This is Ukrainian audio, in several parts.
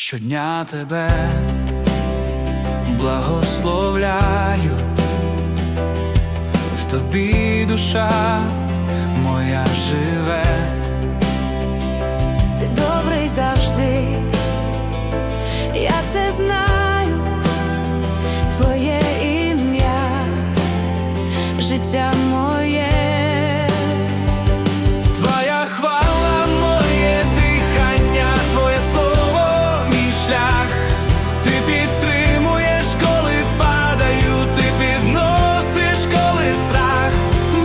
щодня тебе благословляю, в тобі душа моя живе, ти добрий завжди, я це знаю, твоє ім'я, життя. ти підтримуєш, коли падаю, ти підносиш, коли страх,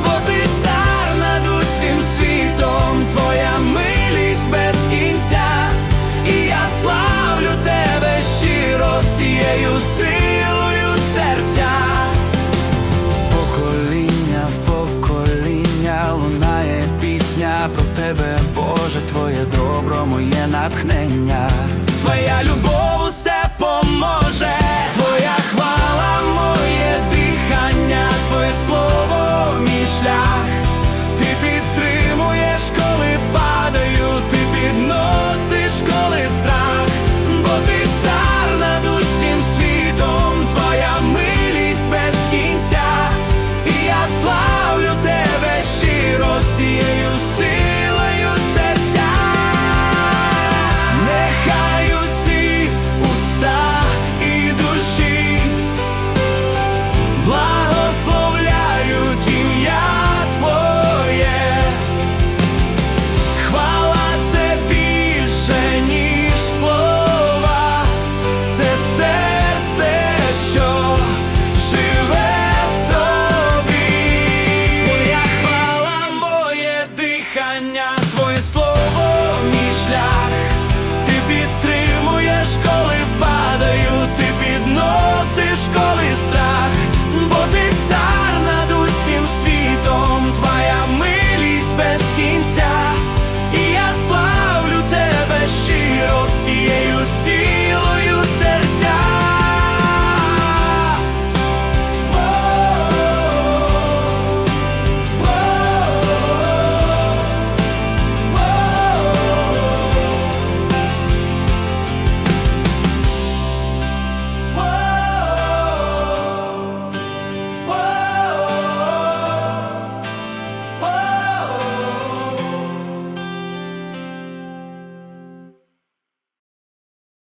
бо ти цар над усім світом, твоя милість без кінця, і я славлю тебе щиро силою серця, з в покоління лунає пісня про тебе, Боже, твоє добро, моє натхнення. Твоя любов shine.